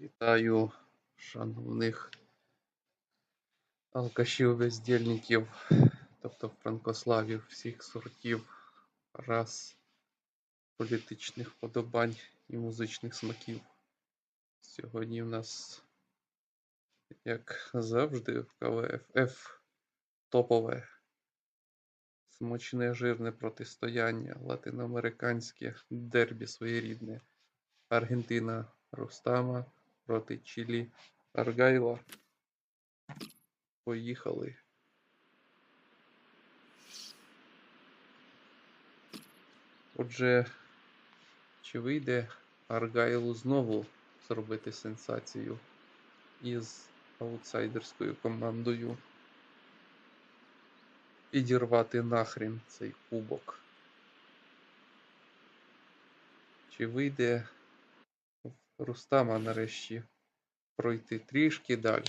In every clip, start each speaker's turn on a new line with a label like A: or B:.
A: Вітаю шановних алкашів бездільників, тобто франкославів всіх сортів, рас, політичних вподобань і музичних смаків. Сьогодні в нас, як завжди, в КВФФ топове, смачне жирне протистояння, латиноамериканське дербі своєрідне. Аргентина Рустама проти Чилі Аргайла. Поїхали. Отже, чи вийде Аргайлу знову зробити сенсацію із аутсайдерською командою? Підірвати нахрін цей кубок? Чи вийде Рустама нарешті пройти трішки далі.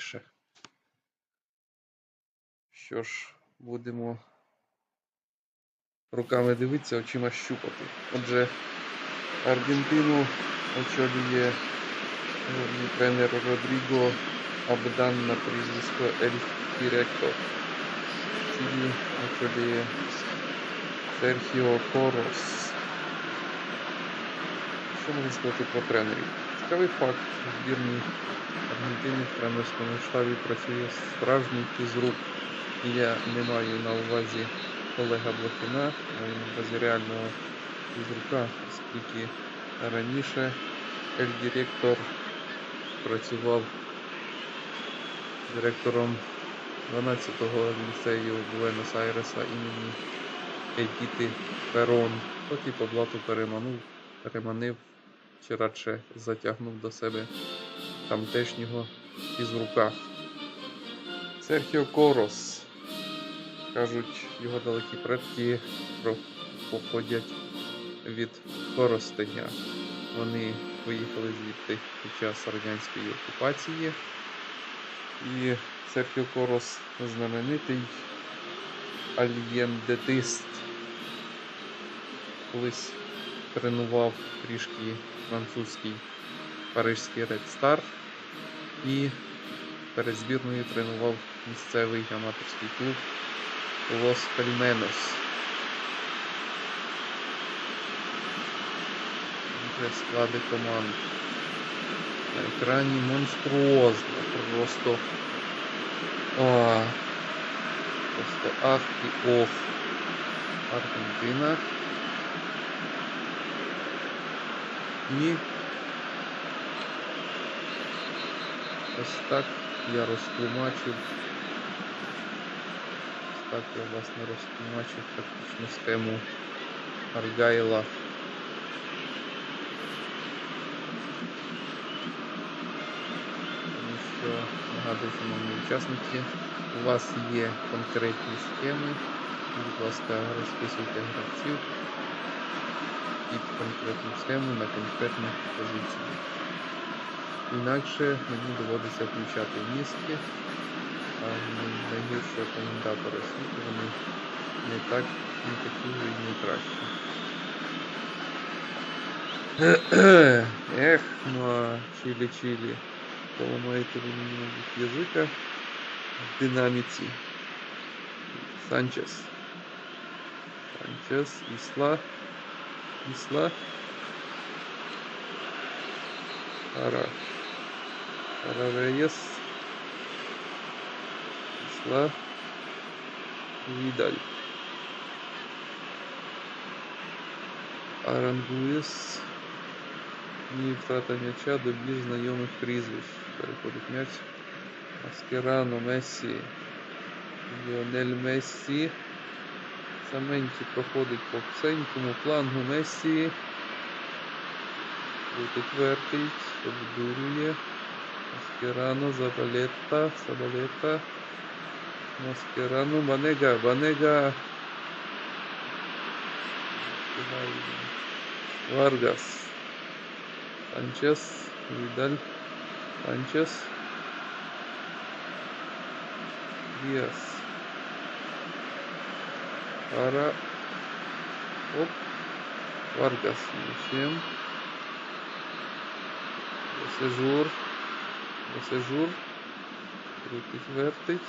A: Що ж, будемо руками дивитися, очима щупати. Отже, Аргентину очолює тренер Родріго Абдан на прізвисько Ель Директор. Чилі очолює Серхіо Корос. Що можна сказати про тренерів? Цікавий факт. В збірній Аргентини в тренерському штабі працює справжній фізрук. Я не маю на увазі Олега Блохіна, а на увазі реального фізрука, оскільки раніше Ель-директор працював директором 12-го ліцею Буенос-Айреса імені Едіти Перон. Потім по блату переманув, переманив чи радше затягнув до себе тамтешнього фізрука. Серхіо Корос. Кажуть, його далекі предки походять від Коростеня. Вони виїхали звідти під час радянської окупації. І Серхіо Корос знаменитий альєндетист. Колись тренував трішки французький парижський Red Star і перед збірною тренував місцевий аматорський клуб Лос Пельменос. Склади команд. На екрані монструозно. Просто. А, просто ах і ох. Аргентина. І ось так я розтлумачив. Ось так я власне розтлумачив фактично схему Аргайла. Тому що, нагадую, шановні учасники, у вас є конкретні схеми. Будь ласка, розписуйте гравців під конкретну схему на конкретну позицію. Інакше мені доводиться включати мізки, а найгірші коментатори світу вони не так, не такі й не кращі. Ех, ну а чилі-чилі. Поламаєте ви мені, язика в динаміці. Санчес. Санчес, Ісла. Ісла. Ара. Ара Рейес. Ісла. Відаль. Арангуєс. І втрата м'яча до більш знайомих прізвищ. Переходить м'яч. Маскерано, Мессі. Ліонель Мессі. Саменті проходить по всенькому флангу Мессі. Крутить вертить, обдурює. Маскерано, Забалетта, Сабалетта. Маскерано, Банега, Банега. Варгас. Санчес, Видаль. Санчес. Диас. Ара. Оп. Варгас. Мячем. Сежур. Босежур. Крутить, вертить.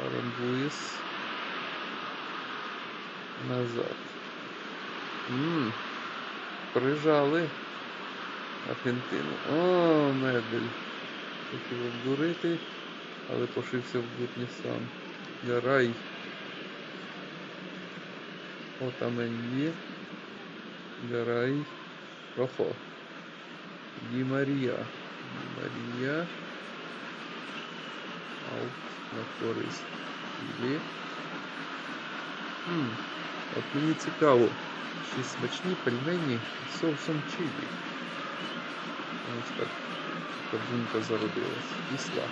A: Арамбуїс. Назад. Ммм. Прижали Аргентину. О, Медель. Хотів обдурити, але пошився в бутні сам. Гарай. Отаменді. Гарай. Рохо. Ді Марія. Ді Марія. Аут на користь. Ілі. Хм. От мені цікаво, чи смачні пельмені з соусом чилі. Ось так. Кабунка зародилась. Ісла.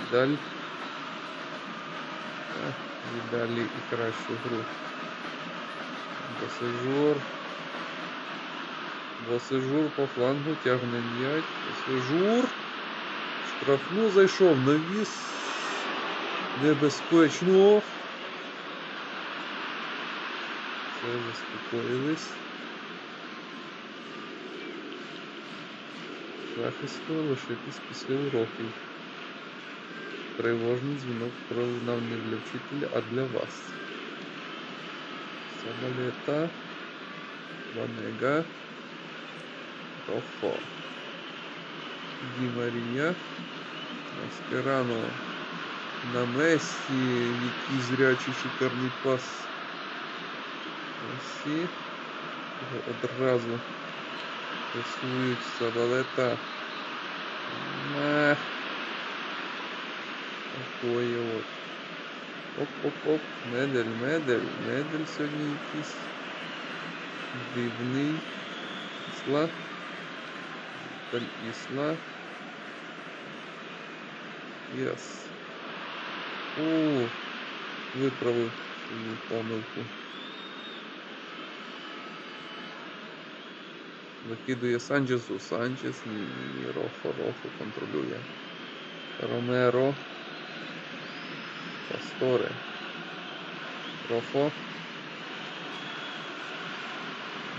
A: Віддаль. Віддалі і кращу гру. Босежур. Босежур по флангу тягне м'яч. Босежур. Штрафну зайшов. Навіс. Небезпечно. Все, заспокоїлись. Захисту лишитись після уроків. Тривожний дзвінок пролунав не для вчителя, а для вас. Самолета. Ванега. Рохо. Ді Марія. Маскерано. На Месі. Який зрячий шикарний пас. Месі. Його одразу Рисують Савалета. Не. Такое от. Оп-оп-оп. Медель, медель. Медель сьогодні якийсь дивний. Ісла. Ісла. Єс. О, виправив свою помилку. Викидує Санчесу. Санчес. Ні, ні, ні. Рохо, Рохо контролює. Ромеро. Пасторе. Рохо.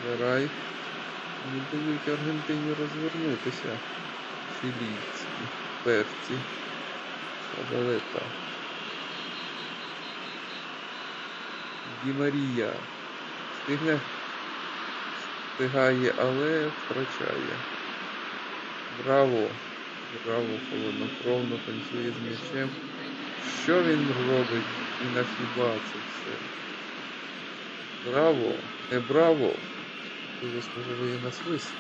A: Верай. Не дають Аргентині розвернутися. Чилійські. Перці. Сабалета. Ді Марія. Встигне встигає, але втрачає. Браво! Браво, холоднокровно танцює з м'ячем. Що він робить? І на хіба це все? Браво! Не браво! Це заслуговує на свист.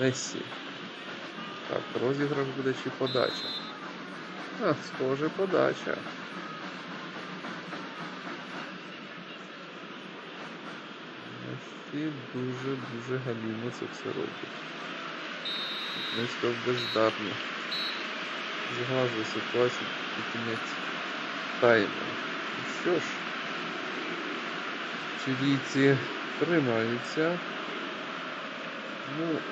A: Мессі. Так, розіграш буде чи подача? А, схоже, подача. Мессі дуже-дуже галімо це все робить. Низько бездарно. Зглажує ситуацію і кінець тайму. Що ж, чилійці тримаються. Ну,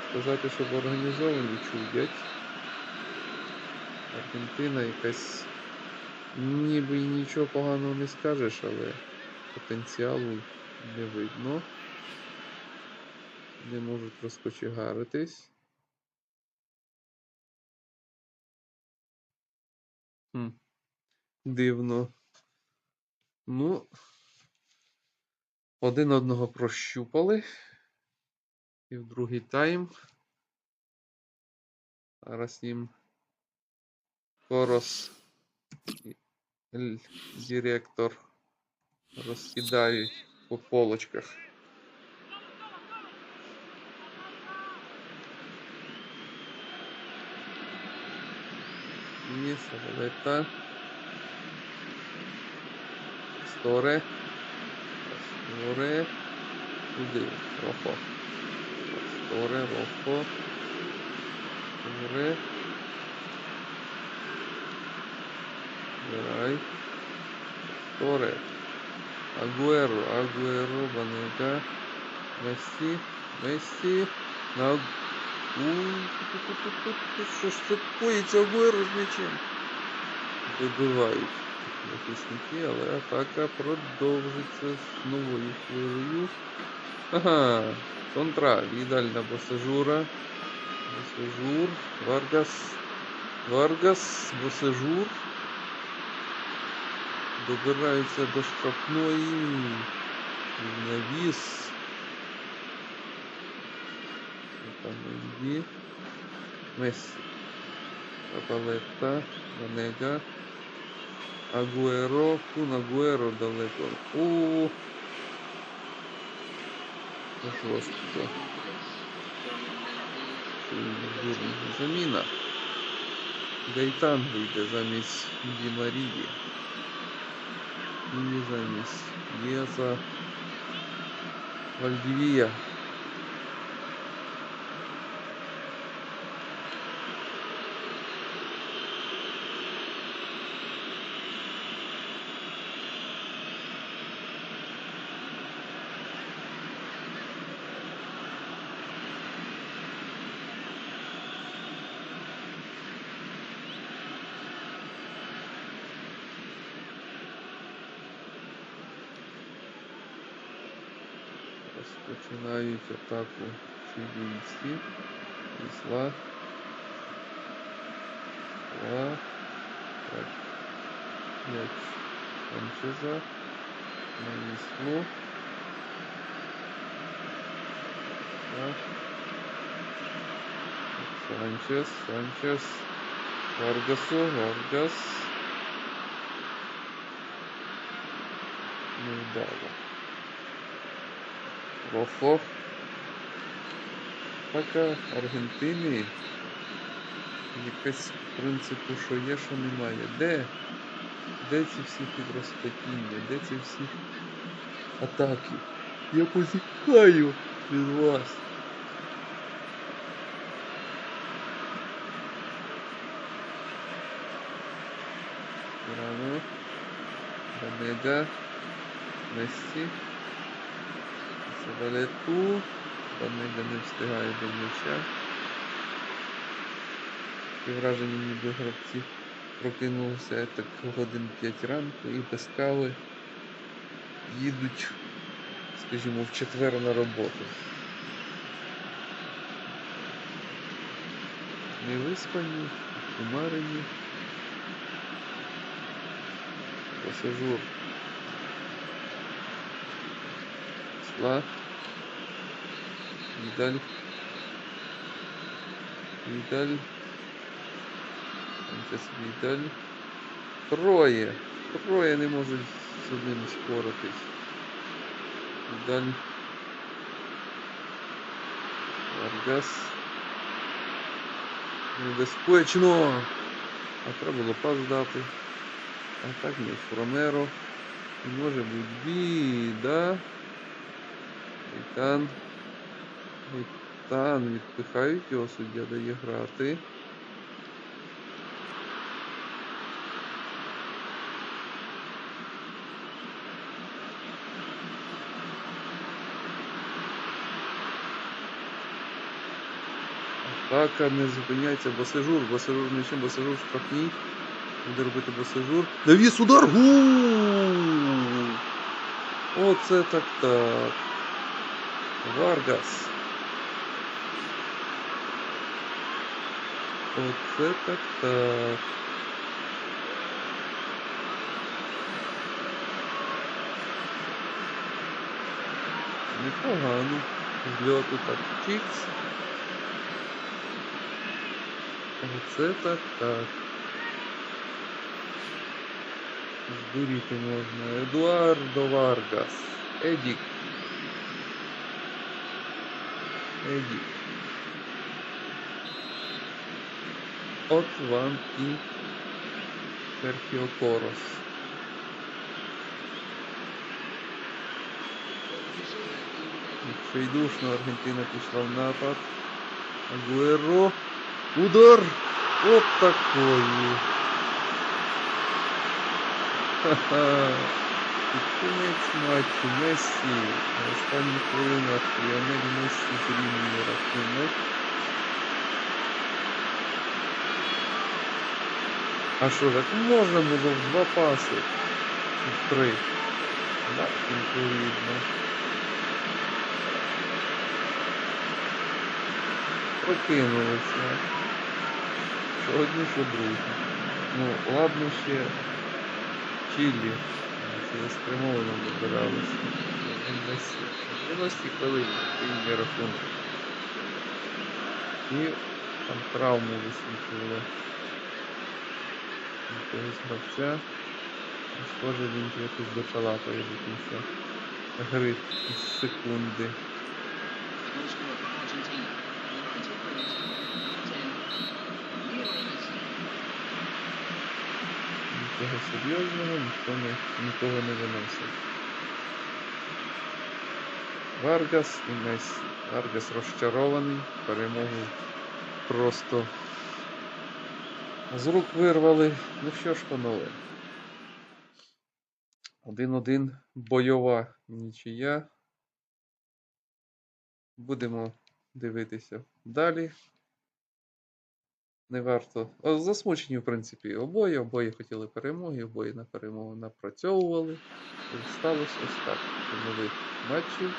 A: сказати, щоб організовані чудять. Аргентина якась ніби й нічого поганого не скажеш, але потенціалу не видно. Не можуть розкочегаритись. Дивно. Ну, один одного прощупали. І в другий тайм. Зараз їм Корос директор розкидають по полочках. linee, scatoletta, store, store, così, roffo, store, roffo, store, vedrai, store, Aguero, Aguero, Banega, Messi, Messi, no, Що ж це коїться м'ячем? Вибивають. захисники, але атака продовжиться з новою хвилею. Ага, контра, Відаль на Босежура. Босежур, Варгас. Варгас, Босежур. Добираються до штрафної. Навіс. Менді. Мессі. Палетта. Ванега. Агуеро. Кун Агуеро далеко. О, жорстко. Заміна. Гайтан вийде замість Ді Марії. І замість Єса Вальдівія. Розпочинають атаку чилійці. Ісла. Ла. Так. М'яч Санчеза. На Іслу. Так. Санчес, Санчес. Варгасу, Варгас. Не вдало. Рохо. Атака Аргентини. Якась принципу, що є, що немає. Де? Де ці всі підрозпотіння? Де ці всі атаки? Я позіхаю від вас. Рано. Банега. Мессі. Савалету. Банега не встигає до м'яча. Таке враження ніби гравці прокинулися так годин 5 ранку і без кави їдуть, скажімо, в четвер на роботу. Не виспані, умарені. Пасажур. Сла. Відаль. Відаль. Санчес Відаль. Троє. Троє не можуть з одним споритись. Відаль. Варгас. Небезпечно. А треба було пас дати. А так м'яч Ромеро. І Може бути біда. Вітан. Вітан. Відпихають його, суддя дає грати. Атака не зупиняється. Басежур, басежур м'ячем, басежур штрафній. Буде робити басежур. Навіс удар! Гул! Оце так так. Варгас. Оце так так. Непогано. З льоту так чікс. Оце так так. Здуріти можна. Едуардо Варгас. Едік. Едік. От вам і Серхіо Корос. Відчайдушно Аргентина пішла в напад. Агуеро. Удар! От такої. Ха-ха. Кінець матчу Мессі. На останніх хвилинах Ліонель Мессі зрівнює рахунок. А що, так можна було в два паси. В три. Так, відповідно. Прокинулися. Що одні, що другі. Ну, ладно ще Чилі. Цілеспрямовано добиралися. Сім. 90 хвилин такий рахунок. І там травму висвітлювали. Якогось гравця. Схоже, він якось дочалапає до кінця. Гри з секунди. Нічого серйозного, ніхто не, нікого не виносив. Варгас і Мессі. Варгас розчарований, перемогу просто з рук вирвали. Ну що ж, панове. Один-один бойова нічия. Будемо дивитися далі. Не варто. Засмучені, в принципі, обоє. Обоє хотіли перемоги, обоє на перемогу напрацьовували. І сталося ось так. До нових матчів.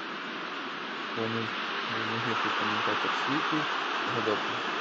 A: Вони не коментатор світу. Доброго.